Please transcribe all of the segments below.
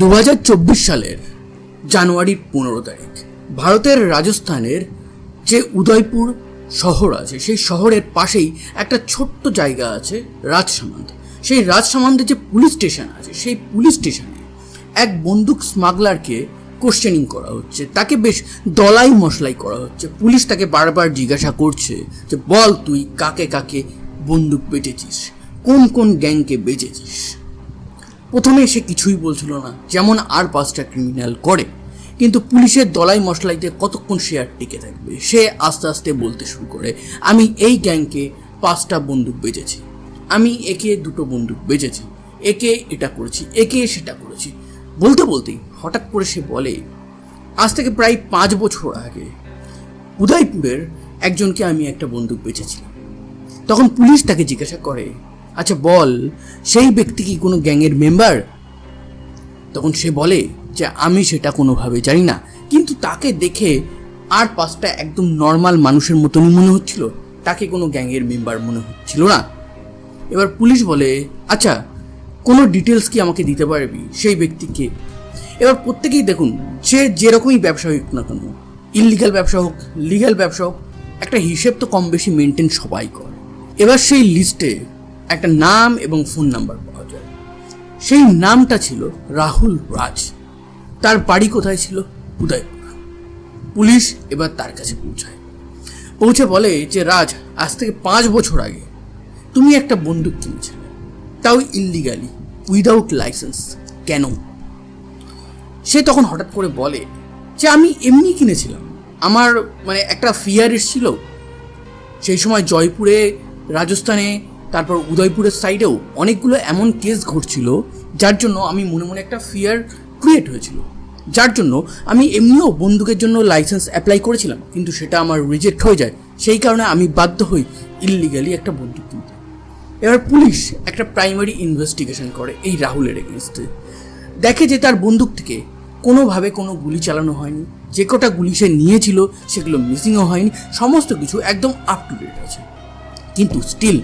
দু হাজার চব্বিশ সালের জানুয়ারির পনেরো তারিখ। ভারতের রাজস্থানের যে উদয়পুর শহর আছে, সেই শহরের পাশেই একটা ছোট্ট জায়গা আছে রাজসামান্দ সেই রাজসামান্দে যে পুলিশ স্টেশন আছে, সেই পুলিশ স্টেশনে এক বন্দুক স্মাগলারকে কোশ্চেনিং করা হচ্ছে। তাকে বেশ দলাই মশলাই করা হচ্ছে। পুলিশ তাকে বারবার জিজ্ঞাসা করছে যে, বল তুই কাকে কাকে বন্দুক বেচেছিস? কোন কোন গ্যাংকে বেচেছিস? প্রথমে সে কিছুই বলছিল না, যেমন আর পাঁচটা ক্রিমিনাল করে। কিন্তু পুলিশের দলাই মশলাইতে কতক্ষণ সে আর টিকে থাকবে? সে আস্তে আস্তে বলতে শুরু করে, আমি এই গ্যাংকে পাঁচটা বন্দুক বেচেছি। আমি একে দুটো বন্দুক বেচেছি। একে এটা করেছি, একে সেটা করেছি। বলতে বলতেই হঠাৎ করে সে বলে, আজ থেকে প্রায় পাঁচ বছর আগে উদয়পুরের একজনকে আমি একটা বন্দুক বেচেছিলাম। তখন পুলিশ তাকে জিজ্ঞাসা করে আচ্ছা বল, সেই ব্যক্তি কি কোনো গ্যাংয়ের মেম্বার? তখন সে বলে যে, আমি সেটা কোনোভাবে জানি না। কিন্তু তাকে দেখে আর পাঁচটা একদম নর্মাল মানুষের মতনই মনে হচ্ছিল। তাকে কোনো গ্যাংয়ের মেম্বার মনে হচ্ছিল না। এবার পুলিশ বলে আচ্ছা কোনো ডিটেলস কি আমাকে দিতে পারবি সেই ব্যক্তিকে? এবার প্রত্যেকেই দেখুন যে যেরকমই ব্যবসা হোক না কেন ইলিগাল ব্যবসা হোক লিগ্যাল ব্যবসা হোক, একটা হিসেব তো কম বেশি মেনটেন সবাই করে। এবার সেই লিস্টে একটা নাম এবং ফোন নাম্বার পাওয়া যায়। সেই নামটা ছিল রাহুল রাজ। তার বাড়ি কোথায় ছিল? উদয়পুর। পুলিশ এবার তার কাছে পৌঁছায়। পৌঁছে বলে যে, রাজ, আজ থেকে পাঁচ বছর আগে তুমি একটা বন্দুক কিনেছিলে। তাও ইল্লিগালি উইদাউট লাইসেন্স কেন? সে তখন হঠাৎ করে বলে যে, আমি এমনি কিনেছিলাম। আমার মানে একটা ফিয়ার এসেছিল সেই সময় জয়পুরে, রাজস্থানে তারপর উদয়পুরের সাইডেও অনেকগুলো এমন কেস ঘটছিল, যার জন্য আমি মনে মনে একটা ফিয়ার ক্রিয়েট হয়েছিল। যার জন্য আমি এমনিও বন্দুকের জন্য লাইসেন্স অ্যাপ্লাই করেছিলাম, কিন্তু সেটা আমার রিজেক্ট হয়ে যায়। সেই কারণে আমি বাধ্য হই ইললিগালি একটা বন্দুক কিনতে। এবার পুলিশ একটা প্রাইমারি ইনভেস্টিগেশন করে এই রাহুলের এগেনস্টে দেখে যে তার বন্দুক থেকে কোনোভাবে কোনো গুলি চালানো হয়নি, যে কটা গুলি সে নিয়েছিল সেগুলো মিসিংও হয়নি, সমস্ত কিছু একদম আপ টু ডেট আছে। কিন্তু স্টিল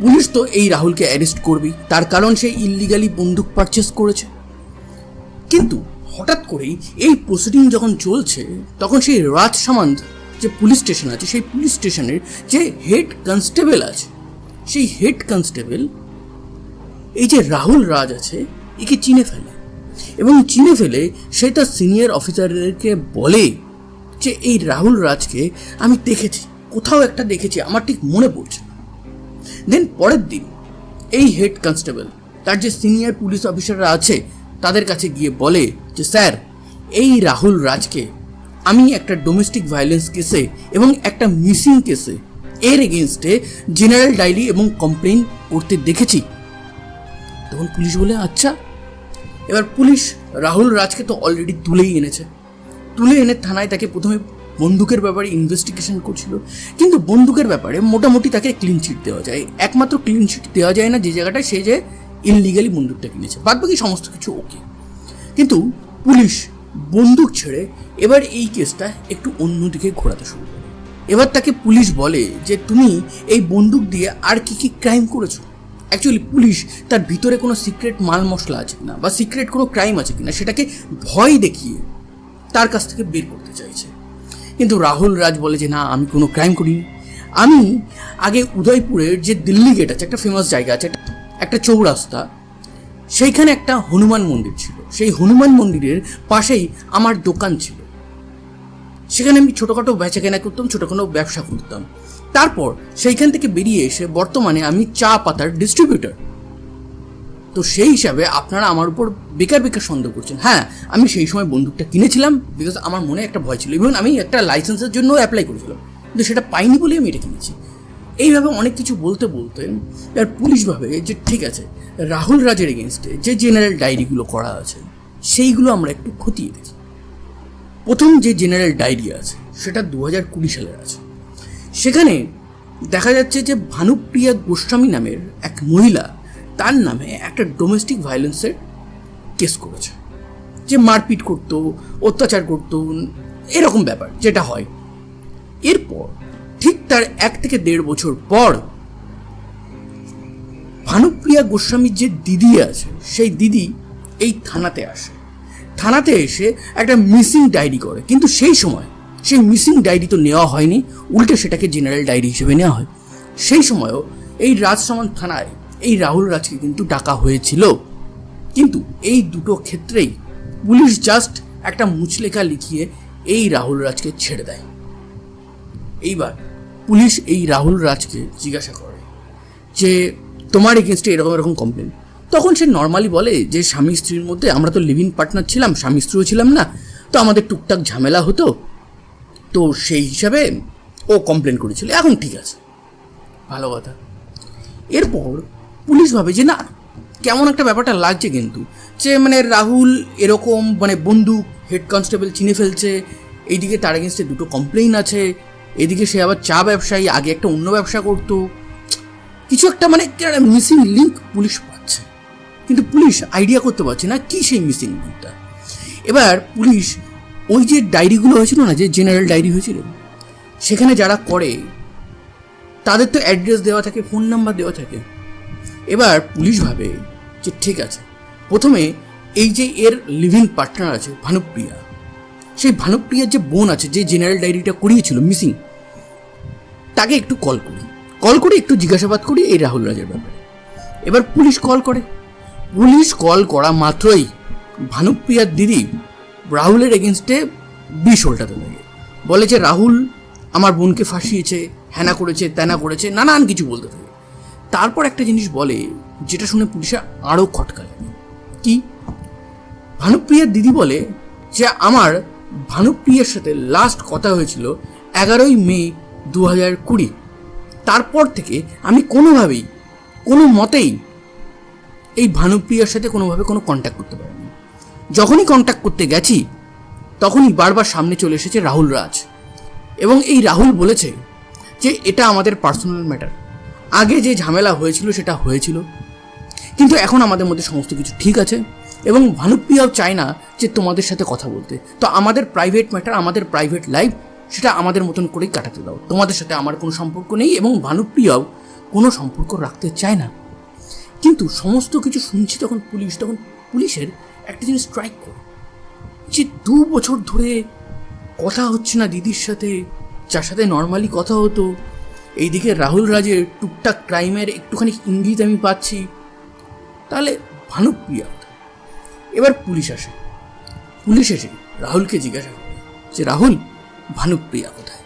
পুলিশ তো এই রাহুলকে অ্যারেস্ট করবেই। তার কারণ সে ইল্লিগালি বন্দুক পারচেস করেছে। কিন্তু হঠাৎ করেই এই প্রসিডিং যখন চলছে, তখন সেই রাজ সামান্ত যে পুলিশ স্টেশন আছে, সেই পুলিশ স্টেশনের যে হেড কনস্টেবল আছে, সেই হেড কনস্টেবল এই যে রাহুল রাজ আছে, একে চিনে ফেলে। এবং চিনে ফেলে সে তার সিনিয়র অফিসারদেরকে বলে যে, এই রাহুল রাজকে আমি দেখেছি, কোথাও একটা দেখেছি, আমার ঠিক মনে পড়ছে না। দেন পরের দিন, এই হেড কনস্টেবল তার যে সিনিয়র পুলিশ অফিসাররা আছে, তাদের কাছে গিয়ে বলে যে স্যার এই রাহুল রাজকে আমি একটা ডোমেস্টিক ভায়োলেন্স কেসে এবং একটা মিসিং কেসে এর এগেনস্টে জেনারেল ডায়েরি এবং কমপ্লেন করতে দেখেছি। তখন পুলিশ বলে আচ্ছা। এবার পুলিশ রাহুল রাজকে তো অলরেডি তুলেই এনেছে। তুলে এনে থানায় তাকে প্রথমে বন্দুকের ব্যাপারে ইনভেস্টিগেশন করছিল। কিন্তু বন্দুকের ব্যাপারে মোটামুটি তাকে ক্লিন চিট দেওয়া যায়। একমাত্র ক্লিন চিট দেওয়া যায় না যে জায়গাটায় সে যে ইনলিগালি বন্দুকটা কিনেছে। বাদ বাকি সমস্ত কিছু ওকে কিন্তু পুলিশ বন্দুক ছেড়ে এবার এই কেসটা একটু অন্যদিকে ঘোরাতে শুরু করে। এবার তাকে পুলিশ বলে যে, তুমি এই বন্দুক দিয়ে আর কি কি ক্রাইম করেছ? অ্যাকচুয়ালি পুলিশ তার ভিতরে কোনো সিক্রেট মাল মশলা আছে কিনা বা সিক্রেট কোনো ক্রাইম আছে কিনা সেটাকে ভয় দেখিয়ে তার কাছ থেকে বের করতে চাইছে। কিন্তু রাহুল রাজ বলে যে, না, আমি কোনো ক্রাইম করিনি। আমি আগে উদয়পুরের যে দিল্লি গেট আছে, একটা ফেমাস জায়গা আছে, একটা- চৌরাস্তা, সেইখানে একটা হনুমান মন্দির ছিল। সেই হনুমান মন্দিরের পাশেই আমার দোকান ছিল। সেখানে আমি ছোটোখাটো বেচা কেনা করতাম, ছোটোখাটো ব্যবসা করতাম। তারপর সেইখান থেকে বেরিয়ে এসে বর্তমানে আমি চা পাতার ডিস্ট্রিবিউটর তো সেই হিসাবে আপনারা আমার উপর বেকার বেকার সন্দেহ করছেন। হ্যাঁ আমি সেই সময় বন্দুকটা কিনেছিলাম বিকজ আমার মনে একটা ভয় ছিল। ইভেন আমি একটা লাইসেন্সের জন্য অ্যাপ্লাই করেছিলাম, কিন্তু সেটা পাইনি বলেই আমি এটা কিনেছি। এইভাবে অনেক কিছু বলতে বলতে আর পুলিশ ভাবে যে ঠিক আছে, রাহুল রাজের এগেনস্টে যে জেনারেল ডায়েরিগুলো করা আছে, সেইগুলো আমরা একটু খতিয়ে দেখি। প্রথম যে জেনারেল ডায়েরি আছে, সেটা দু হাজার কুড়ি সালের আছে। সেখানে দেখা যাচ্ছে যে ভানুপ্রিয়া গোস্বামী নামের এক মহিলা তার নামে একটা ডোমেস্টিক ভায়োলেন্সের কেস করেছে। যে মারপিট করতো, অত্যাচার করতো, এরকম ব্যাপার যেটা হয়। এরপর ঠিক তার এক থেকে দেড় বছর পর ভানুপ্রিয়া গোস্বামীর যে দিদি আছে, সেই দিদি এই থানাতে আসে। থানাতে এসে একটা মিসিং ডায়েরি করে। কিন্তু সেই সময় সেই মিসিং ডায়েরি তো নেওয়া হয়নি, উল্টে সেটাকে জেনারেল ডায়েরি হিসেবে নেওয়া হয়। সেই সময়ও এই রাজসমান থানায় এই রাহুল রাজকে কিন্তু ডাকা হয়েছিল। কিন্তু এই দুটো ক্ষেত্রেই পুলিশ জাস্ট একটা মুচলেখা লিখিয়ে এই রাহুল রাজকে ছেড়ে দেয়। এইবার পুলিশ এই রাহুল রাজকে জিজ্ঞাসা করে যে, তোমার এগেনস্টে এরকম এরকম কমপ্লেন তখন সে নর্মালি বলে যে, স্বামী স্ত্রীর মধ্যে আমরা তো লিভিং পার্টনার ছিলাম, স্বামী স্ত্রীও ছিলাম না, তো আমাদের টুকটাক ঝামেলা হতো। তো সেই হিসাবে ও কমপ্লেন করেছিল। এখন ঠিক আছে। ভালো কথা। এরপর পুলিশ ভাবে যে না, কেমন একটা ব্যাপারটা লাগছে কিন্তু। যে মানে রাহুল এরকম মানে বন্দুক হেড কনস্টেবল চিনে ফেলছে, এইদিকে তার এগেনস্টে দুটো কমপ্লেইন আছে, এদিকে সে আবার চা ব্যবসায়ী, আগে একটা অন্য ব্যবসা করতো। কিছু একটা মানে মিসিং লিঙ্ক পুলিশ পাচ্ছে। কিন্তু পুলিশ আইডিয়া করতে পারছে না কি সেই মিসিং লিঙ্কটা এবার পুলিশ ওই যে ডায়েরিগুলো হয়েছিল না, যে জেনারেল ডায়েরি হয়েছিল, সেখানে যারা করে, তাদের তো অ্যাড্রেস দেওয়া থাকে ফোন নাম্বার দেওয়া থাকে। এবার পুলিশ ভাবে যে ঠিক আছে। প্রথমে এই যে এর লিভিং পার্টনার আছে ভানুপ্রিয়া, সেই ভানুপ্রিয়ার যে বোন আছে, যে জেনারেল ডায়েরিটা করিয়েছিল মিসিং তাকে একটু কল করি। কল করে একটু জিজ্ঞাসাবাদ করি এই রাহুল রাজের ব্যাপারে। এবার পুলিশ কল করে। পুলিশ কল করা মাত্রই ভানুপ্রিয়ার দিদি রাহুলের এগেনস্টে বিষ ওল্টাতে লাগে বলে যে রাহুল, আমার বোনকে ফাঁসিয়েছে হ্যানা করেছে ত্যানা করেছে, নানান কিছু বলতে থাকে। তারপর একটা জিনিস বলে, যেটা শুনে পুলিশে আরও খটকা লাগে কি? ভানুপ্রিয়ার দিদি বলে যে, আমার ভানুপ্রিয়ার সাথে লাস্ট কথা হয়েছিল এগারোই মে দু হাজার কুড়ি। তারপর থেকে আমি কোনোভাবেই, কোনো মতেই এই ভানুপ্রিয়ার সাথে কোনোভাবে কোনো কন্ট্যাক্ট করতে পারিনি। যখনই কন্ট্যাক্ট করতে গেছি, তখনই বারবার সামনে চলে এসেছে রাহুল রাজ। এবং এই রাহুল বলেছে যে, এটা আমাদের পার্সোনাল ম্যাটার আগে যে ঝামেলা হয়েছিল সেটা হয়েছিল। কিন্তু এখন আমাদের মধ্যে সমস্ত কিছু ঠিক আছে এবং ভানুপ্রিয়াও চায় না যে তোমাদের সাথে কথা বলতে, তো আমাদের প্রাইভেট ম্যাটার আমাদের প্রাইভেট লাইফ সেটা আমাদের মতন করেই কাটাতে দাও। তোমাদের সাথে আমার কোনো সম্পর্ক নেই এবং ভানুপ্রিয়াও কোনো সম্পর্ক রাখতে চায় না। কিন্তু সমস্ত কিছু শুনছি তখন পুলিশ, তখন পুলিশের একটা জিনিস স্ট্রাইক করে, যে দু বছর ধরে কথা হচ্ছে না দিদির সাথে, যার সাথে নর্মালি কথা হতো এইদিকে রাহুল রাজের টুকটাক ক্রাইমের একটুখানি ইঙ্গিত আমি পাচ্ছি। তাহলে ভানুপ্রিয়া এবার পুলিশ আসে। পুলিশ এসে রাহুলকে জিজ্ঞাসা করে যে, রাহুল, ভানুপ্রিয়া কোথায়?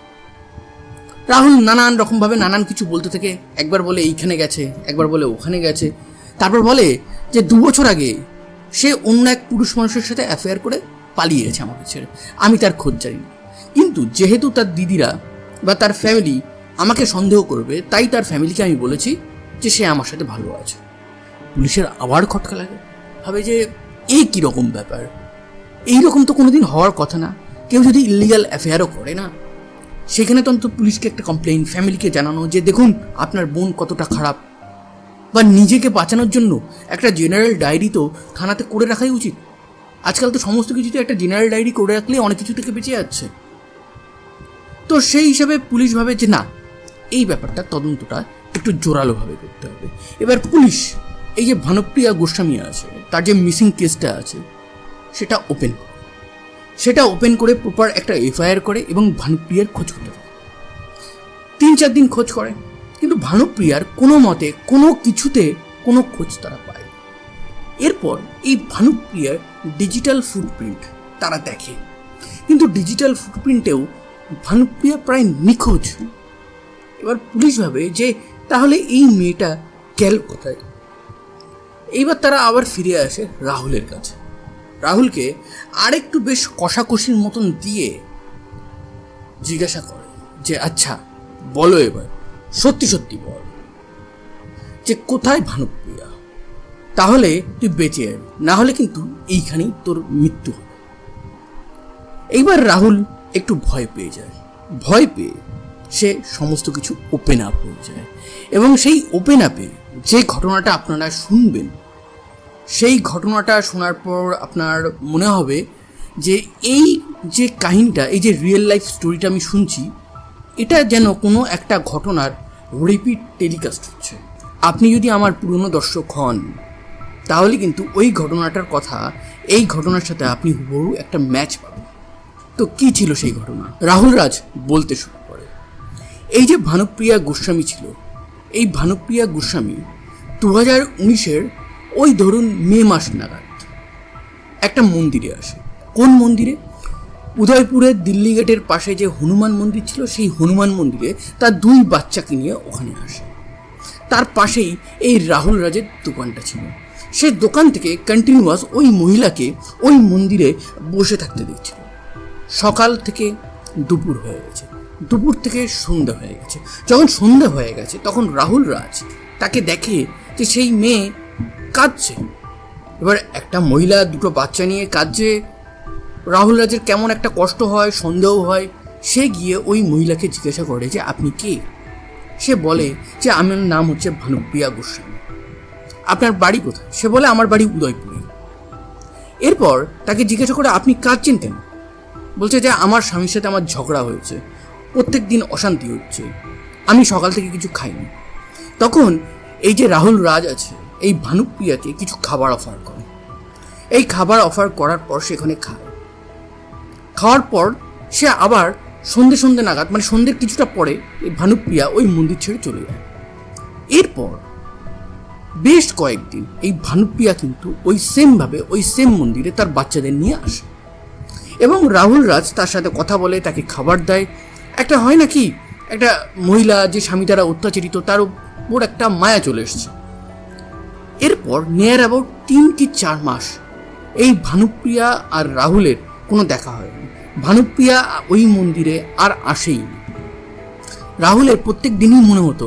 রাহুল নানান রকমভাবে নানান কিছু বলতে থাকে। একবার বলে এইখানে গেছে, একবার বলে ওখানে গেছে। তারপর বলে যে, দু বছর আগে সে অন্য এক পুরুষ মানুষের সাথে অ্যাফেয়ার করে পালিয়ে গেছে আমাকে ছেড়ে। আমি তার খোঁজ জানি কিন্তু যেহেতু তার দিদিরা বা তার ফ্যামিলি আমাকে সন্দেহ করবে, তাই তার ফ্যামিলিকে আমি বলেছি যে সে আমার সাথে ভালো আছে। পুলিশের আবার খটকা লাগে। ভাবে যে এই কীরকম ব্যাপার? এই রকম তো কোনোদিন হওয়ার কথা না। কেউ যদি ইলিগাল অ্যাফেয়ারও করে না, সেখানে তো অন্তত পুলিশকে একটা কমপ্লেন ফ্যামিলিকে জানানো যে, দেখুন, আপনার বোন কতটা খারাপ। বা নিজেকে বাঁচানোর জন্য একটা জেনারেল ডায়েরি তো থানাতে করে রাখাই উচিত। আজকাল তো সমস্ত কিছুতে একটা জেনারেল ডায়েরি করে রাখলে অনেক কিছু থেকে বেঁচে যাচ্ছে। তো সেই হিসাবে পুলিশ ভাবে যে, না এই ব্যাপারটা তদন্তটা একটু জোরালোভাবে করতে হবে। এবার পুলিশ, এই যে ভানুপ্রিয়া গোস্বামী আছে, তার যে মিসিং কেসটা আছে, সেটা ওপেন করে। সেটা ওপেন করে প্রপার একটা এফআইআর করে এবং ভানুপ্রিয়ার খোঁজ করতে থাকে তিন চার দিন খোঁজ করে, কিন্তু ভানুপ্রিয়ার কোনো মতে কোনো কিছুতে কোনো খোঁজ তারা পায় এরপর এই ভানুপ্রিয়ার ডিজিটাল ফুটপ্রিন্ট তারা দেখে। কিন্তু ডিজিটাল ফুটপ্রিন্টেও ভানুপ্রিয়া প্রায় নিখোঁজ। এবার পুলিশ ভাবে যে তাহলে এই মেয়েটা গেল কোথায়? এইবার তারা আবার ফিরে আসে রাহুলের কাছে। রাহুলকে আরেকটু বেশ কষাকষির মতন দিয়ে জিজ্ঞাসা করে যে আচ্ছা বলো এবার, সত্যি সত্যি বল, যে কোথায় ভানুপ্রিয়া? তাহলে তুই বেঁচে যাবি, না হলে কিন্তু এইখানেই তোর মৃত্যু হবে। এইবার রাহুল একটু ভয় পেয়ে যায়। ভয় পেয়ে সে সমস্ত কিছু ওপেন আপ হয়ে যায়। এবং সেই ওপেন আপে যে ঘটনাটা আপনারা শুনবেন, সেই ঘটনাটা শোনার পর আপনার মনে হবে যে এই যে কাহিনীটা, এই যে রিয়েল লাইফ স্টোরিটা আমি শুনছি, এটা যেন কোনো একটা ঘটনার রিপিট টেলিকাস্ট হচ্ছে। আপনি যদি আমার পুরনো দর্শক হন, তাহলে কিন্তু ওই ঘটনাটার কথা, এই ঘটনার সাথে আপনি হুবহু একটা ম্যাচ পাবেন। তো কি ছিল সেই ঘটনা? রাহুল রাজ বলতে শুরু এই যে ভানুপ্রিয়া গোস্বামী ছিল, এই ভানুপ্রিয়া গোস্বামী দু হাজার উনিশের ওই ধরুন মে মাস নাগাদ একটা মন্দিরে আসে। কোন মন্দিরে? উদয়পুরের দিল্লি গেটের পাশে যে হনুমান মন্দির ছিল, সেই হনুমান মন্দিরে তার দুই বাচ্চাকে নিয়ে ওখানে আসে। তার পাশেই এই রাহুল রাজের দোকানটা ছিল। সে দোকান থেকে কন্টিনিউয়াস ওই মহিলাকে ওই মন্দিরে বসে থাকতে দেখছিল। সকাল থেকে দুপুর হয়ে গেছে। দুপুর থেকে সন্ধ্যা হয়ে গেছে। যখন সন্ধ্যা হয়ে গেছে, তখন রাহুল রাজ তাকে দেখে যে সেই মেয়ে কাঁদছে। এবার একটা মহিলা, দুটো বাচ্চা নিয়ে কাঁদছে। রাহুল রাজের কেমন একটা কষ্ট হয়, সন্দেহ হয়, সে গিয়ে ওই মহিলাকে জিজ্ঞাসা করে যে, আপনি কে? সে বলে যে আমার নাম হচ্ছে ভানুপ্রিয়া গোস্বামী। আপনার বাড়ি কোথায়? সে বলে, আমার বাড়ি উদয়পুরে। এরপর তাকে জিজ্ঞাসা করে, আপনি কাঁদছেন কেন? বলছে যে, আমার স্বামীর সাথে আমার ঝগড়া হয়েছে। প্রত্যেক দিন অশান্তি হচ্ছে। আমি সকাল থেকে কিছু খাইনি। তখন এই যে রাহুল রাজ আছে, এই ভানুপ্রিয়াকে কিছু খাবার অফার করে। এই খাবার অফার করার পর সেখানে খায়। খাওয়ার পর সে আবার সন্ধে সন্ধে নাগাদ মানে সন্ধ্যের কিছুটা পরে এই ভানুপ্রিয়া ওই মন্দির ছেড়ে চলে যায়। এরপর বেশ কয়েকদিন এই ভানুপ্রিয়া কিন্তু ওই সেমভাবে ওই সেম মন্দিরে তার বাচ্চাদের নিয়ে আসে। এবং রাহুল রাজ তার সাথে কথা বলে, তাকে খাবার দেয় একটা হয় নাকি? একটা মহিলা যে স্বামী দ্বারা অত্যাচারিত, তার উপর একটা মায়া চলে এসছে। এরপর নেয়ার অ্যাবাউট তিন কি চার মাস এই ভানুপ্রিয়া আর রাহুলের কোনো দেখা হয় ভানুপ্রিয়া ওই মন্দিরে আর আসেই রাহুলের প্রত্যেক দিনই মনে হতো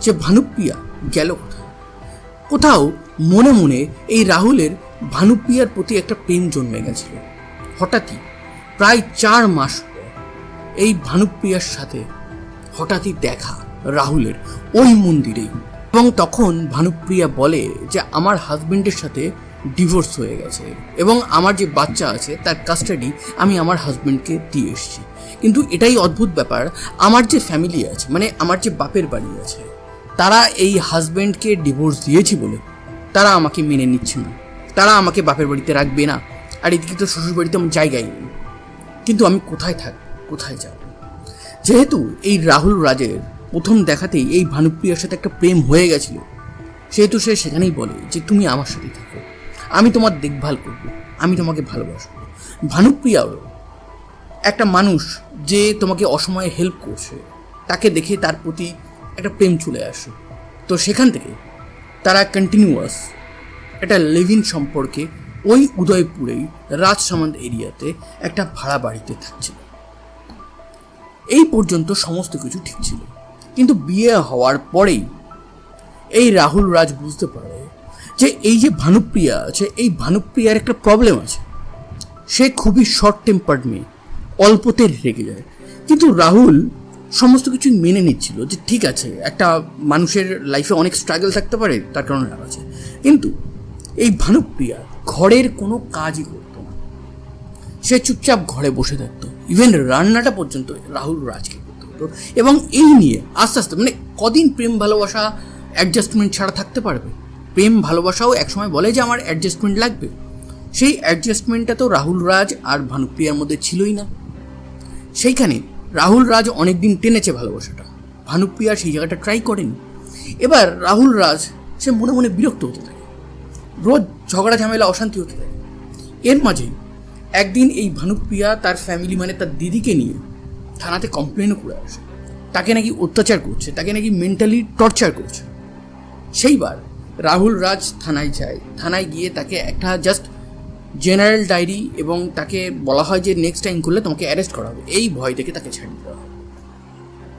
যে ভানুপ্রিয়া গেল কোথাও মনে মনে এই রাহুলের ভানুপ্রিয়ার প্রতি একটা প্রেম জন্মে গেছিল। হঠাৎই প্রায় চার মাস এই ভানুপ্রিয়ার সাথে হঠাৎই দেখা রাহুলের ওই মন্দিরেই এবং তখন ভানুপ্রিয়া বলে যে, আমার হাজবেন্ডের সাথে ডিভোর্স হয়ে গেছে এবং আমার যে বাচ্চা আছে, তার কাস্টাডি আমি আমার হাজবেন্ডকে দিয়ে এসেছি। কিন্তু এটাই অদ্ভুত ব্যাপার, আমার যে ফ্যামিলি আছে মানে আমার যে বাপের বাড়ি আছে, তারা এই হাজবেন্ডকে ডিভোর্স দিয়েছি বলে তারা আমাকে মেনে নিচ্ছে না। তারা আমাকে বাপের বাড়িতে রাখবে না। আর এদিকে তো শ্বশুর বাড়িতে আমার জায়গাই নেই। কিন্তু আমি কোথায় থাকব? কোথায় যাব? যেহেতু এই রাহুল রাজের প্রথম দেখাতেই এই ভানুপ্রিয়ার সাথে একটা প্রেম হয়ে গেছিল, সেহেতু সে সেখানেই বলে যে, তুমি আমার সাথে থাকো। আমি তোমার দেখভাল করব, আমি তোমাকে ভালোবাসবো। ভানুপ্রিয়াও একটা মানুষ যে তোমাকে অসময়ে হেল্প করছে, তাকে দেখে তার প্রতি একটা প্রেম চলে আসে। তো সেখান থেকে তারা কন্টিনিউয়াস একটা লিভিং সম্পর্কে ওই উদয়পুরেই রাজসামন্ত এরিয়াতে একটা ভাড়া বাড়িতে থাকছিল। এই পর্যন্ত সমস্ত কিছু ঠিক ছিল। কিন্তু বিয়ে হওয়ার পরেই এই রাহুল রাজ বুঝতে পারে যে এই যে ভানুপ্রিয়া আছে, এই ভানুপ্রিয়ার একটা প্রবলেম আছে। সে খুবই শর্ট টেম্পার্ড মেয়ে, অল্পতে রেগে যায়। কিন্তু রাহুল সমস্ত কিছু মেনে নিচ্ছিল যে ঠিক আছে, একটা মানুষের লাইফে অনেক স্ট্রাগল থাকতে পারে, তার কারণে রাগ আছে। কিন্তু এই ভানুপ্রিয়া ঘরের কোনো কাজই করতো না। সে চুপচাপ ঘরে বসে থাকতো। ইভেন রান্নাটা পর্যন্ত রাহুল রাজকে করতে হতো। এবং এই নিয়ে আস্তে আস্তে মানে কদিন প্রেম ভালোবাসা অ্যাডজাস্টমেন্ট ছাড়া থাকতে পারবে? প্রেম ভালোবাসাও একসময় বলে যে আমার অ্যাডজাস্টমেন্ট লাগবে। সেই অ্যাডজাস্টমেন্টটা তো রাহুল রাজ আর ভানুপ্রিয়ার মধ্যে ছিলই না। সেইখানে রাহুল রাজ অনেকদিন টেনেছে ভালোবাসাটা। ভানুপ্রিয়া সেই জায়গাটা ট্রাই করেনি। এবার রাহুল রাজ, সে মনে মনে বিরক্ত হতে থাকে। রোজ ঝগড়া ঝামেলা, অশান্তি হতে থাকে। এর মাঝেই একদিন এই ভানুপ্রিয়া তার ফ্যামিলি মানে তার দিদিকে নিয়ে থানাতে কমপ্লেনও করে আসে। তাকে নাকি অত্যাচার করছে, তাকে নাকি মেন্টালি টর্চার করছে। সেইবার রাহুল রাজ থানায় যায়। থানায় গিয়ে তাকে একটা জাস্ট জেনারেল ডায়েরি এবং তাকে বলা হয় যে নেক্সট টাইম করলে তোমাকে অ্যারেস্ট করা হবে। এই ভয় থেকে তাকে ছাড়িয়ে দেওয়া হয়।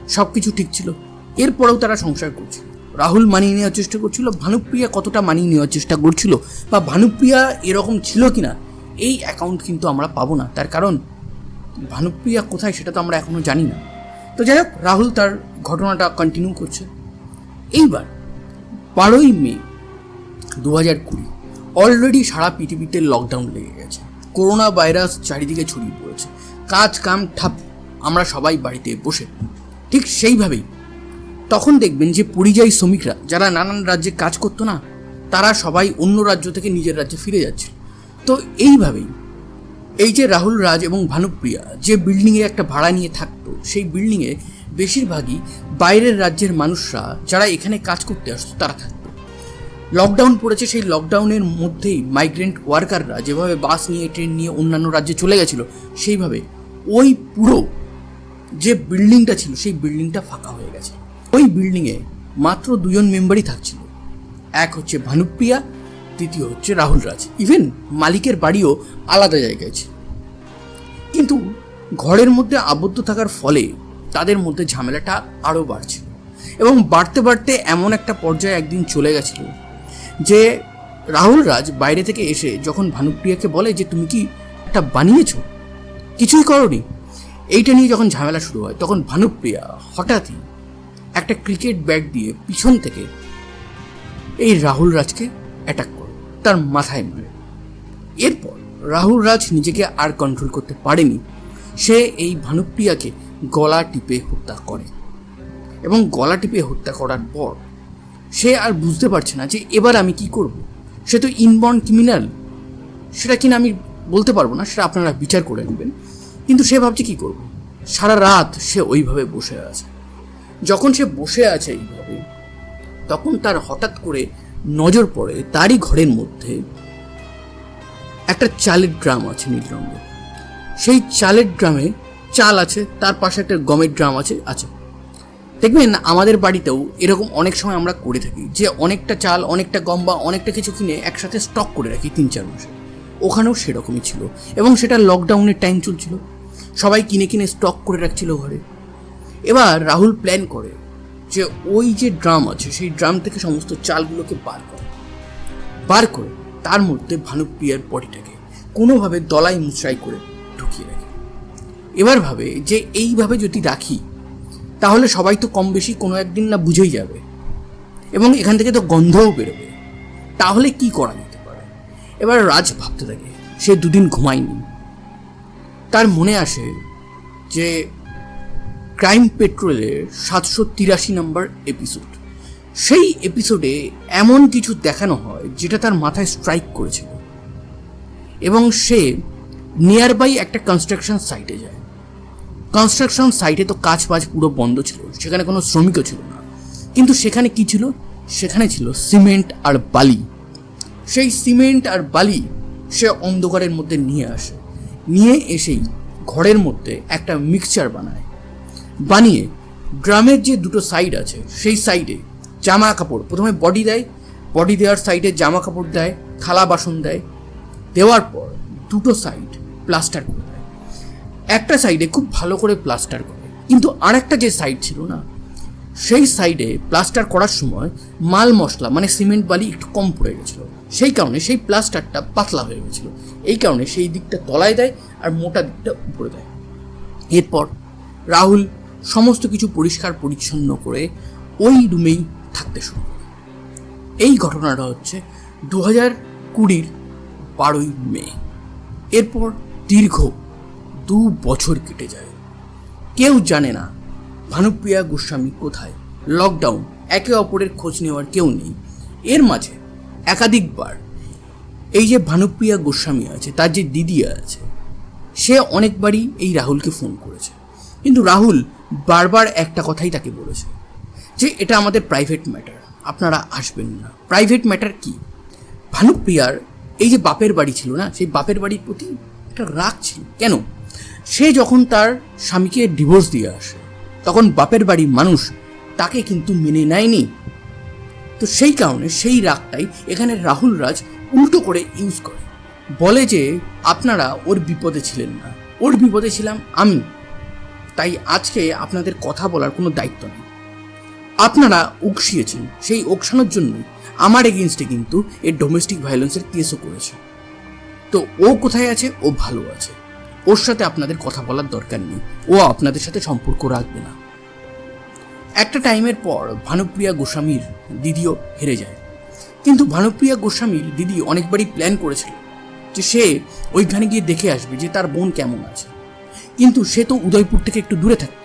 সব কিছু ঠিক ছিল। এরপরেও তারা সংসার করছিল। রাহুল মানিয়ে নেওয়ার চেষ্টা করছিল। ভানুপ্রিয়া কতটা মানিয়ে নেওয়ার চেষ্টা করছিল বা ভানুপ্রিয়া এরকম ছিল কিনা এই অ্যাকাউন্ট কিন্তু আমরা পাবো না। তার কারণ, ভানুপ্রিয়া কোথায় সেটা তো আমরা এখনও জানি না। তো যাই হোক, রাহুল তার ঘটনাটা কন্টিনিউ করছে। এইবার, বারোই মে দু হাজার কুড়ি অলরেডি সারা পৃথিবীতে লকডাউন লেগে গেছে। করোনা ভাইরাস চারিদিকে ছড়িয়ে পড়েছে। কাজ, কাম, ঠাপ, আমরা সবাই বাড়িতে বসে। ঠিক সেইভাবেই তখন দেখবেন যে পরিযায়ী শ্রমিকরা, যারা নানান রাজ্যে কাজ করতো না, তারা সবাই অন্য রাজ্য থেকে নিজের রাজ্যে ফিরে যাচ্ছে তো এইভাবেই এই যে রাহুল রাজ এবং ভানুপ্রিয়া যে বিল্ডিংয়ে একটা ভাড়া নিয়ে থাকতো, সেই বিল্ডিংয়ে বেশিরভাগই বাইরের রাজ্যের মানুষরা যারা এখানে কাজ করতে আসতো, তারা থাকতো। লকডাউন পড়েছে, সেই লকডাউনের মধ্যেই মাইগ্রেন্ট ওয়ার্কাররা যেভাবে বাস নিয়ে, ট্রেন নিয়ে অন্যান্য রাজ্যে চলে গেছিল, সেইভাবে ওই পুরো যে বিল্ডিংটা ছিল, সেই বিল্ডিংটা ফাঁকা হয়ে গেছে। ওই বিল্ডিংয়ে মাত্র দুজন মেম্বারই থাকছিল। এক হচ্ছে ভানুপ্রিয়া দ্বিতীয় হচ্ছে রাহুল রাজ। ইভেন মালিকের বাড়িও আলাদা জায়গায় ছিল। কিন্তু ঘরের মধ্যে আবদ্ধ থাকার ফলে তাদের মধ্যে ঝামেলাটা আরও বাড়ছিল এবং বাড়তে বাড়তে এমন একটা পর্যায়ে একদিন চলে গেছিল যে রাহুল রাজ বাইরে থেকে এসে যখন ভানুপ্রিয়াকে বলে যে, তুমি কি একটা বানিয়েছো? কিছুই করনি? এইটা নিয়ে যখন ঝামেলা শুরু হয়, তখন ভানুপ্রিয়া হঠাৎই একটা ক্রিকেট ব্যাট দিয়ে পিছন থেকে এই রাহুল রাজকে অ্যাটাক করে। তার মাথায় মারে। এরপর রাহুল রাজ নিজেকে আর কন্ট্রোল করতে পারেনি। সে এই ভানুপ্রিয়াকে গলা টিপে হত্যা করে। এবং গলা টিপে হত্যা করার পর সে আর বুঝতে পারছে না যে এবার আমি কি করব। সে তো ইনবর্ন ক্রিমিনাল সেটা কিনা আমি বলতে পারব না, সেটা আপনারা বিচার করে নেবেন। কিন্তু সে ভাবছে কি করব? সারা রাত সে ওইভাবে বসে আছে। যখন সে বসে আছে এইভাবে, তখন তার হঠাৎ করে নজর পড়ে তারই ঘরের মধ্যে। একটা চালের ড্রাম আছে নীল রঙের সেই চালের ড্রামে চাল আছে, তার পাশে একটা গমের ড্রাম আছে আছে। দেখবেন, আমাদের বাড়িতেও এরকম অনেক সময় আমরা করে থাকি যে অনেকটা চাল, অনেকটা গম বা অনেকটা কিছু কিনে একসাথে স্টক করে রাখি তিন চার মাসে। ওখানেও সেরকমই ছিল এবং সেটা লকডাউনের টাইম চলছিল। সবাই কিনে কিনে স্টক করে রাখছিল ঘরে। এবার রাহুল প্ল্যান করে যে ওই যে ড্রাম আছে, সেই ড্রাম থেকে সমস্ত চালগুলোকে বার করে। বার করে তার মধ্যে ভানুপ্রিয়ার বডিটাকে কোনোভাবে দলাই মুচড়াই করে ঢুকিয়ে রাখে। এবার ভাবে যে এইভাবে যদি রাখি, তাহলে সবাই তো কম বেশি কোনো একদিন না বুঝেই যাবে। এবং এখান থেকে তো গন্ধও বেরোবে। তাহলে কি করা যেতে পারে? এবার রাজ ভাবতে থাকে, সে দুদিন ঘুমায়নি। তার মনে আসে যে ক্রাইম পেট্রোলের সাতশো তিরাশি নম্বর এপিসোড সেই এপিসোডে এমন কিছু দেখানো হয় যেটা তার মাথায় স্ট্রাইক করেছিল। এবং সে নিয়ার বাই একটা কনস্ট্রাকশন সাইটে যায়। কনস্ট্রাকশন সাইটে তো কাজ বাজ পুরো বন্ধ ছিল, সেখানে কোনো শ্রমিকও ছিল না। কিন্তু সেখানে কি ছিল? সেখানে ছিল সিমেন্ট আর বালি। সেই সিমেন্ট আর বালি সে অন্ধকারের মধ্যে নিয়ে আসে। নিয়ে এসেই ঘরের মধ্যে একটা মিক্সচার বানায়। বানিয়ে ড্রামের যে দুটো সাইড আছে, সেই সাইডে জামা কাপড়, প্রথমে বডি দেয় বডি দেওয়ার সাইডে জামা কাপড় দেয়, থালা বাসন দেয়, দেওয়ার পর দুটো সাইড প্লাস্টার করে দেয়। একটা সাইডে খুব ভালো করে প্লাস্টার করে। কিন্তু আরেকটা যে সাইড ছিল না, সেই সাইডে প্লাস্টার করার সময় মাল মশলা মানে সিমেন্ট বালি একটু কম পড়ে গেছিল। সেই কারণে সেই প্লাস্টারটা পাতলা হয়ে গেছিল। এই কারণে সেই দিকটা তলায় দেয় আর মোটা দিকটা উপরে দেয়। এরপর রাহুল সমস্ত কিছু পরিষ্কার পরিচ্ছন্ন করে ওই রুমেই থাকতে শুরু করে। এই ঘটনাটা হচ্ছে দু হাজার কুড়ির বারোই মে। এরপর দীর্ঘ দু বছর কেটে যায়। কেউ জানে না ভানুপ্রিয়া গোস্বামী কোথায়। লকডাউন, একে অপরের খোঁজ নেওয়ার কেউ নেই। এর মাঝে একাধিকবার এই যে ভানুপ্রিয়া গোস্বামী আছে, তার যে দিদি আছে, সে অনেকবারই এই রাহুলকে ফোন করেছে। কিন্তু রাহুল বারবার একটা কথাই তাকে বলেছে যে এটা আমাদের প্রাইভেট ম্যাটার আপনারা আসবেন না। প্রাইভেট ম্যাটার কি? ভানুপ্রিয়ার এই যে বাপের বাড়ি ছিল না, সেই বাপের বাড়ির প্রতি একটা রাগ ছিল। কেন? সে যখন তার স্বামীকে ডিভোর্স দিয়ে আসে, তখন বাপের বাড়ির মানুষ তাকে কিন্তু মেনে নেয়নি। তো সেই কারণে সেই রাগটাই এখানে রাহুল রাজ উল্টো করে ইউজ করে। বলে যে, আপনারা ওর বিপদে ছিলেন না। ওর বিপদে ছিলাম আমি। তাই আজকে আপনাদের কথা বলার কোনো দায়িত্ব নেই। আপনারা উকসিয়েছেন সেই ওকসানোর জন্য আমার এগেনস্টে কিন্তু এর ডোমেস্টিক ভায়োলেন্সের কেসও করেছে। তো ও কোথায় আছে? ও ভালো আছে। ওর সাথে আপনাদের কথা বলার দরকার নেই। ও আপনাদের সাথে সম্পর্ক রাখবে না। একটা টাইমের পর ভানুপ্রিয়া গোস্বামীর দিদিও হেরে যায়। কিন্তু ভানুপ্রিয়া গোস্বামীর দিদি অনেকবারই প্ল্যান করেছিল যে সে ওইখানে গিয়ে দেখে আসবে যে তার বোন কেমন আছে। কিন্তু সে তো উদয়পুর থেকে একটু দূরে থাকে।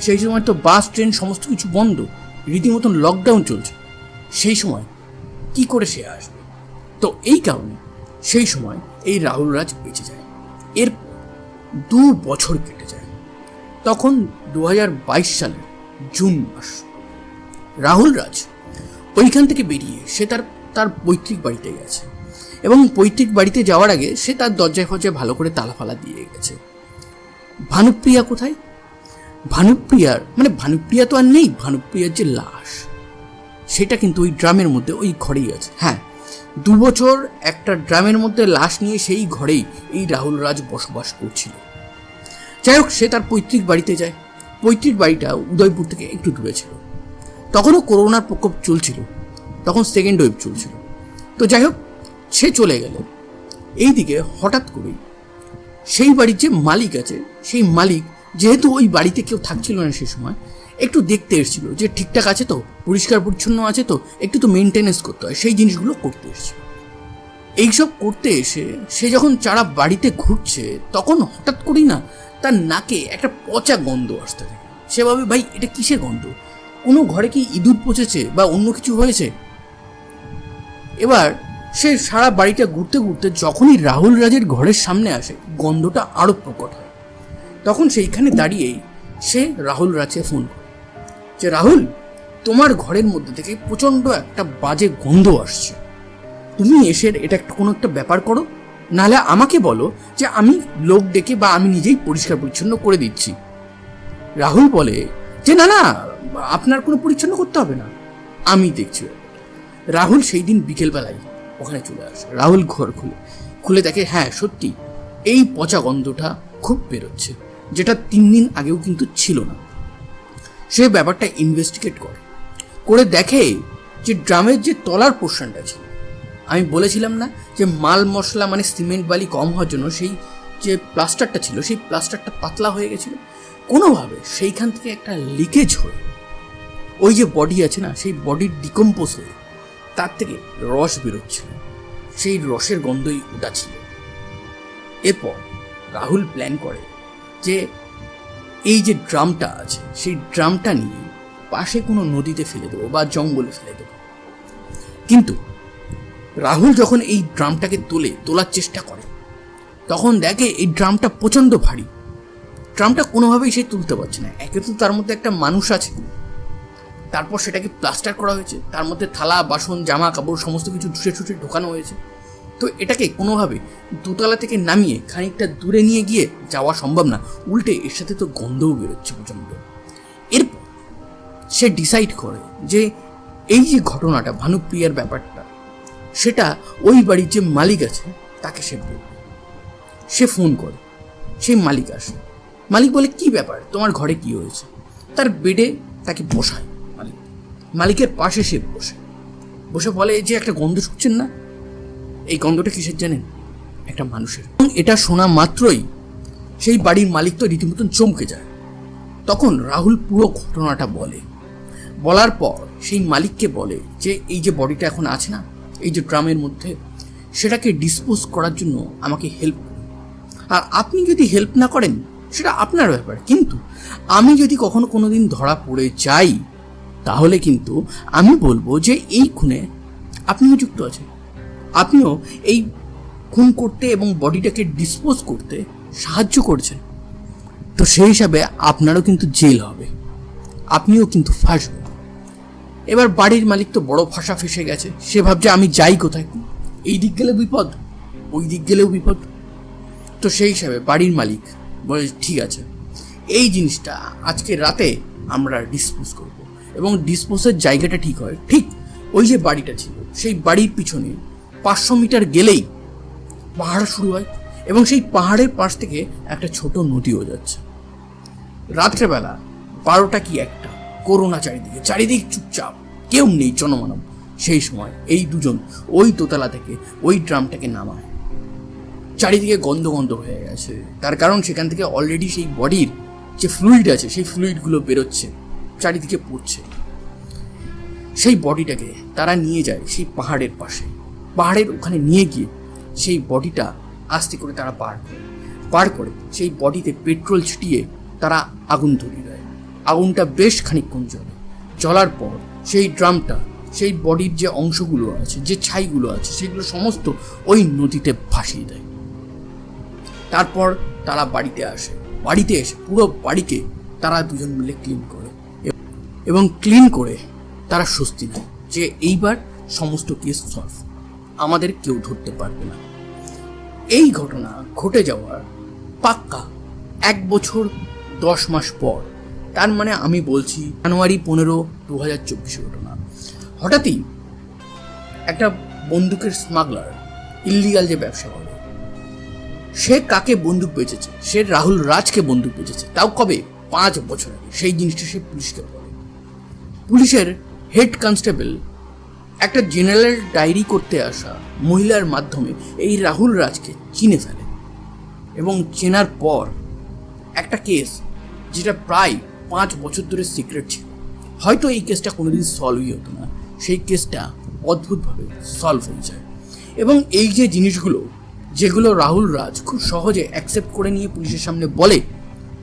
সেই সময় তো বাস, ট্রেন, সমস্ত কিছু বন্ধ। রীতিমতন লকডাউন চলছে। সেই সময় কি করে সে আসবে? তো এই কারণে সেই সময় এই রাহুল রাজ বেঁচে যায়। এর দু বছর কেটে যায়। তখন দু হাজার বাইশ সালের জুন মাস। রাহুল রাজ ওইখান থেকে বেরিয়ে সে তার তার পৈতৃক বাড়িতে গেছে এবং পৈতৃক বাড়িতে যাওয়ার আগে সে তার দরজায় ফরজায় ভালো করে তালা ফালা দিয়ে গেছে। ভানুপ্রিয়া কোথায়? ভানুপ্রিয়ার মানে ভানুপ্রিয়া তো আর নেই, ভানুপ্রিয়ার যে লাশ, সেটা কিন্তু ওই ড্রামের মধ্যে, ওই ঘরেই আছে। হ্যাঁ দু বছর একটা ড্রামের মধ্যে লাশ নিয়ে সেই ঘরেই এই রাহুল রাজ বসবাস করছিল। যাই হোক, সে তার পৈতৃক বাড়িতে যায়। পৈতৃক বাড়িটা উদয়পুর থেকে একটু দূরে ছিল। তখনও করোনার প্রকোপ চলছিল। তখন সেকেন্ড ওয়েভ চলছিল। তো যাই হোক, সে চলে গেল। এইদিকে হঠাৎ করেই সেই বাড়ির যে মালিক আছে সেই মালিক, যেহেতু ওই বাড়িতে কেউ থাকছিল না সেই সময়, একটু দেখতে এসেছিল যে ঠিকঠাক আছে তো, পরিষ্কার পরিচ্ছন্ন আছে তো, একটু তো মেনটেনেন্স করতে হয়, সেই জিনিসগুলো করতে এসেছিল। এইসব করতে এসে সে যখন চারা বাড়িতে ঘুরছে, তখন হঠাৎ করেই না তার নাকে একটা পচা গন্ধ আসতে থাকে। সে ভাবে, ভাই, এটা কিসের গন্ধ? কোনো ঘরে কি ইঁদুর পচেছে বা অন্য কিছু হয়েছে? এবার সে সারা বাড়িটা ঘুরতে ঘুরতে যখনই রাহুল রাজের ঘরের সামনে আসে, গন্ধটা আরও প্রকট হয়। তখন সেইখানে দাঁড়িয়েই সে রাহুল রাজকে ফোন যে, রাহুল, তোমার ঘরের মধ্যে থেকে প্রচণ্ড একটা বাজে গন্ধ আসছে। তুমি এসে এটা একটা কোনো একটা ব্যাপার করো। নাহলে আমাকে বলো যে, আমি লোক ডেকে বা আমি নিজেই পরিষ্কার পরিচ্ছন্ন করে দিচ্ছি। রাহুল বলে, যে, না না, আপনার কোনো পরিচ্ছন্ন করতে হবে না। আমি দেখছি রাহুল সেই দিন বিকেলবেলায় ওখানে চলে আসে। রাহুল ঘর খুলে খুলে দেখে হ্যাঁ সত্যি, এই পচা গন্ধটা খুব বেরোচ্ছে। যেটা তিন দিন আগেও কিন্তু ছিল না। সে ব্যাপারটা ইনভেস্টিগেট করে। করে দেখে যে ড্রামের যে তলার পোর্শনটা ছিল, আমি বলেছিলাম না যে মাল মশলা মানে সিমেন্ট বালি কম হওয়ার জন্য সেই যে প্লাস্টারটা ছিল, সেই প্লাস্টারটা পাতলা হয়ে গেছিল। কোনোভাবে সেইখান থেকে একটা লিকেজ হয়ে, ওই যে বডি আছে না, সেই বডির ডিকম্পোজ হয়ে তার থেকে রস বেরোচ্ছিল। সেই রসের গন্ধই ওটা ছিল এরপর রাহুল প্ল্যান করে যে এই যে ড্রামটা আছে, সেই ড্রামটা নিয়ে পাশে কোনো নদীতে ফেলে দেবো বা জঙ্গলে ফেলে দেবো। কিন্তু রাহুল যখন এই ড্রামটাকে তোলে, তোলার চেষ্টা করে, তখন দেখে এই ড্রামটা প্রচণ্ড ভারী। ড্রামটা কোনোভাবেই সে তুলতে পারছে না। একে তো তার মধ্যে একটা মানুষ আছে, তারপর সেটাকে প্লাস্টার করা হয়েছে, তার মধ্যে থালা, বাসন, জামা কাপড়, সমস্ত কিছু ঠুসে ঠুসে ঢোকানো হয়েছে। তো এটাকে কোনোভাবে দোতলা থেকে নামিয়ে খানিকটা দূরে নিয়ে গিয়ে যাওয়া সম্ভব না। উল্টে এর সাথে তো গন্ধও বেরোচ্ছে প্রচণ্ড। এরপর সে ডিসাইড করে যে এই যে ঘটনাটা, ভানুপ্রিয়ার ব্যাপারটা, সেটা ওই বাড়ির যে মালিক আছে, তাকে সে বলবে। সে ফোন করে সেই মালিক আসে। মালিক বলে, কি ব্যাপার? তোমার ঘরে কি হয়েছে? তার বেডে তাকে বসায় মালিক। মালিকের পাশে সে বসে। বসে বলে, যে একটা গন্ধ শুকছেন না? এই গন্ধটা কিসের জানেন? একটা মানুষের। এবং এটা শোনা মাত্রই সেই বাড়ির মালিক তো রীতিমতন চমকে যায়। তখন রাহুল পুরো ঘটনাটা বলে। বলার পর সেই মালিককে বলে যে, এই যে বডিটা এখন আছে না, এই যে ড্রামের মধ্যে, সেটাকে ডিসপোজ করার জন্য আমাকে হেল্প আর আপনি যদি হেল্প না করেন, সেটা আপনার ব্যাপার। কিন্তু আমি যদি কখনো কোনো দিন ধরা পড়ে যাই, তাহলে কিন্তু আমি বলব যে, এই খুনে আপনিও যুক্ত আছেন। আপনিও এই খুন করতে এবং বডিটাকে ডিসপোজ করতে সাহায্য করছেন। তো সেই হিসাবে আপনারও কিন্তু জেল হবে। আপনিও কিন্তু ফাঁসবেন। এবার বাড়ির মালিক তো বড় ফাঁসা ফেসে গেছে। সে ভাবছে, আমি যাই কোথায়? এই দিক গেলে বিপদ, ওই দিক গেলেও বিপদ। তো সেই হিসাবে বাড়ির মালিক বলে, ঠিক আছে, এই জিনিসটা আজকে রাতে আমরা ডিসপোজ করব। এবং ডিসপোজের জায়গাটা ঠিক হয়, ঠিক ওই যে বাড়িটা ছিল, সেই বাড়ির পিছনে পাঁচশো মিটার গেলেই পাহাড় শুরু হয় এবং সেই পাহাড়ের পাশ থেকে একটা ছোট নদীও যাচ্ছে। রাত্রেবেলা বারোটা কি একটা, করোনা চারিদিকে, চারিদিক চুপচাপ, কেউ নেই জনমানব। সেই সময় এই দুজন ওই দোতলা থেকে ওই ড্রামটাকে নামায়। চারিদিকে গন্ধ গন্ধ হয়ে গেছে। তার কারণ সেখান থেকে অলরেডি সেই বডির যে ফ্লুইড আছে, সেই ফ্লুইডগুলো বেরোচ্ছে, চারিদিকে পড়ছে। সেই বডিটাকে তারা নিয়ে যায় সেই পাহাড়ের পাশে। পাহাড়ের ওখানে নিয়ে গিয়ে সেই বডিটা আস্তে করে তারা পার করে। পার করে সেই বডিতে পেট্রোল ছিটিয়ে তারা আগুন ধরিয়ে দেয় আগুনটা বেশ খানিকক্ষণ জ্বলে। জ্বলার পর সেই ড্রামটা, সেই বডির যে অংশগুলো আছে, যে ছাইগুলো আছে, সেগুলো সমস্ত ওই নদীতে ভাসিয়ে দেয়। তারপর তারা বাড়িতে আসে। বাড়িতে এসে পুরো বাড়িকে তারা দুজন মিলে ক্লিন করে এবং ক্লিন করে তারা স্বস্তি নেয় যে এইবার সমস্ত কেস সলভ আমাদের কেউ ধরতে পারবে না। এই ঘটনা ঘটে যাওয়ার পাক্কা এক বছর দশ মাস পর, তার মানে আমি বলছি জানুয়ারি পনেরো দু হাজার চব্বিশে ঘটনা। হঠাৎই একটা বন্দুকের স্মাগলার, ইল্লিগাল যে ব্যবসা করে সে কাকে বন্দুক বেচেছে? সে রাহুল রাজকে বন্দুক বেচেছে। তাও কবে? পাঁচ বছর আগে। সেই জিনিসটা সে পুলিশকে বলে। পুলিশের হেড কনস্টেবল একটা জেনারেল ডায়েরি করতে আসা মহিলার মাধ্যমে এই রাহুল রাজকে চিনে ফেলে এবং চেনার পর একটা কেস যেটা প্রায় পাঁচ বছর ধরে সিক্রেট ছিল। হয়তো এই কেসটা কোনোদিন সলভই হতো না। সেই কেসটা অদ্ভুতভাবে সলভ হয়ে যায়। এবং এই যে জিনিসগুলো, যেগুলো রাহুল রাজ খুব সহজে অ্যাকসেপ্ট করে নিয়ে পুলিশের সামনে বলে,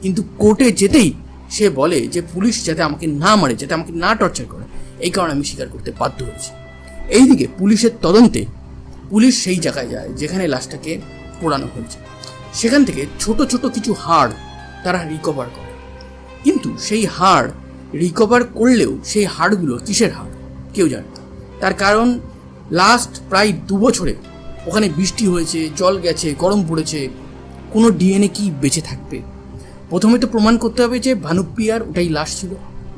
কিন্তু কোর্টে যেতেই সে বলে যে, পুলিশ যাতে আমাকে না মারে, যাতে আমাকে না টর্চার করে, এই কারণে আমি স্বীকার করতে বাধ্য হয়েছি। এইদিকে পুলিশের তদন্তে পুলিশ সেই জায়গায় যায় যেখানে লাশটাকে পোড়ানো হয়েছে। সেখান থেকে ছোট ছোট কিছু হাড় তারা রিকভার করে। কিন্তু সেই হাড় রিকভার করলেও সেই হাড়গুলো কিসের হাড়? কেউ জানে না। তার কারণ লাস্ট প্রায় দু বছরে ওখানে বৃষ্টি হয়েছে, জল গেছে, গরম পড়েছে, কোনো ডিএনএ কি বেঁচে থাকবে? প্রথমে তো প্রমাণ করতে হবে যে ভানুপ্রিয়ার ওটাই লাশ ছিল।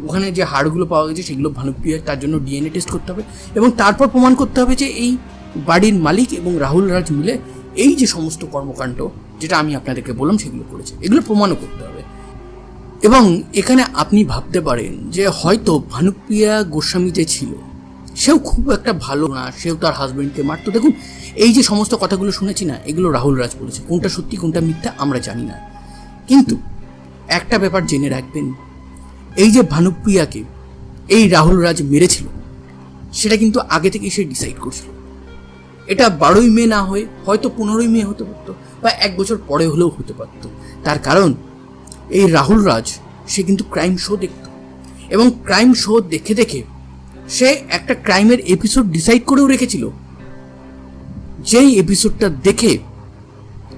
ওখানে যে হাড়গুলো পাওয়া গেছে সেগুলো ভানুপ্রিয়ার তার জন্য ডিএনএ টেস্ট করতে হবে এবং তারপর প্রমাণ করতে হবে যে এই বাড়ির মালিক এবং রাহুল রাজ মিলে এই যে সমস্ত কর্মকাণ্ড যেটা আমি আপনাদেরকে বললাম সেগুলো করেছে। এগুলো প্রমাণও করতে হবে। এবং এখানে আপনি ভাবতে পারেন যে হয়তো ভানুপ্রিয়া গোস্বামী যে ছিল, সেও খুব একটা ভালো না, সেও তার হাজবেন্ডকে মারতো। দেখুন, এই যে সমস্ত কথাগুলো শুনেছি না, এগুলো রাহুল রাজ বলেছে। কোনটা সত্যি, কোনটা মিথ্যা, আমরা জানি না। কিন্তু একটা ব্যাপার জেনে রাখবেন এই যে ভানুপ্রিয়াকে এই রাহুল রাজ মেরেছিল, সেটা কিন্তু আগে থেকে সে ডিসাইড করছিল। এটা বারোই মে না হয়ে হয়তো পনেরোই মে হতে পারতো বা এক বছর পরে হলেও হতে পারতো। তার কারণ, এই রাহুল রাজ, সে কিন্তু ক্রাইম শো দেখত। এবং ক্রাইম শো দেখে দেখে সে একটা ক্রাইমের এপিসোড ডিসাইড করেও রেখেছিল। যেই এপিসোডটা দেখে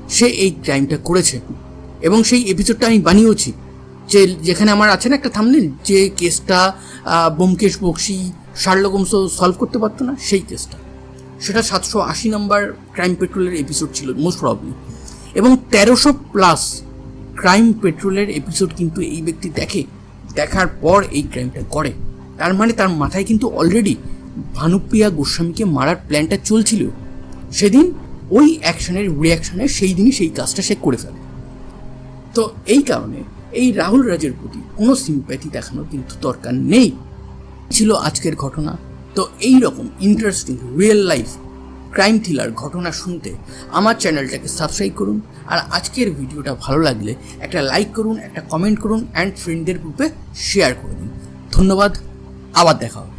সে এই ক্রাইমটা করেছে এবং সেই এপিসোডটা আমি বানিয়েওছি যে যেখানে আমার আছে না একটা থামনেল যে কেসটা আহ, Byomkesh Bakshi Sherlock Holmes solve করতে পারতো না সেই কেসটা। সেটা সাতশো আশি নম্বর ক্রাইম পেট্রোলের এপিসোড ছিল মোস্ট প্রবলি এবং তেরোশো প্লাস ক্রাইম পেট্রোলের এপিসোড কিন্তু এই ব্যক্তি দেখে দেখার পর এই ক্রাইমটা করে। তার মানে তার মাথায় কিন্তু অলরেডি ভানুপ্রিয়া গোস্বামীকে মারার প্ল্যানটা চলছিল। সেদিন ওই অ্যাকশনের রিয়াকশনে সেই দিনই সেই কাজটা সে করে ফেলে। তো এই কারণে এই রাহুল রাজের প্রতি কোনো সিম্প্যাথি দেখানোর কিন্তু দরকার নেই। ছিল আজকের ঘটনা। তো এই রকম interesting real life crime thriller ঘটনা শুনতে আমার চ্যানেলটাকে সাবস্ক্রাইব করুন আর আজকের ভিডিওটা ভালো লাগলে একটা লাইক করুন, একটা কমেন্ট করুন অ্যান্ড ফ্রেন্ডদের গ্রুপে শেয়ার করে দিন। ধন্যবাদ। আবার দেখা হবে।